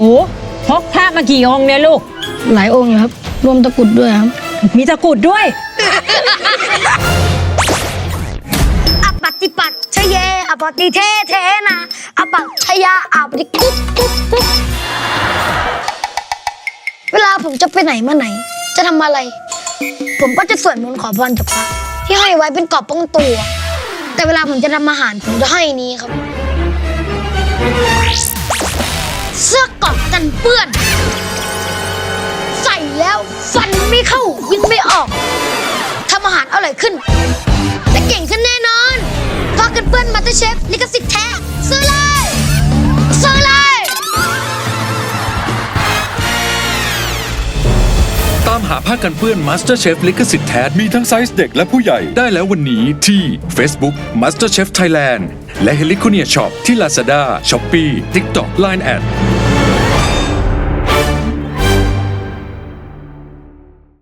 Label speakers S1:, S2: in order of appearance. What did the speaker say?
S1: โอ้พกพระมากี่องค์เนี่ยลูก
S2: หลายองค์อยู่ครับ รวมตะกรุดด้วยครับ
S1: มีตะกรุดด้วย
S3: อปฏิปัติชะเยอปฏิเทเทนะอปัชยาอปฏิกุ๊กกุ๊กกุ๊กเวลาผมจะไปไหนมาไหน จะทำอะไร ผมก็จะสวดมนต์ขอพรจากพระที่ให้ไว้เป็นกรอบป้องตัว แต่เวลาผมจะทำอาหารผมจะให้นี้ครับเสื้อเกันเปื้อน ใส่แล้วฟันไม่เข้ายิงไม่ออกทำอาหารอร่อยขึ้น และเก่งขึ้นแน่นอนพากันเปื้อนมาเตอร์เชฟลิขสิทธิ์แท้ซื้อเลยซื้อเลย
S4: ตามหาผ้ากันเปื้อน MasterChef ลิขสิทธิ์แท้มีทั้งไซส์เด็กและผู้ใหญ่ได้แล้ววันนี้ที่ Facebook MasterChef Thailand และ h e l i c o n i a Shop ที่ Lazada, Shopee, TikTok, Line@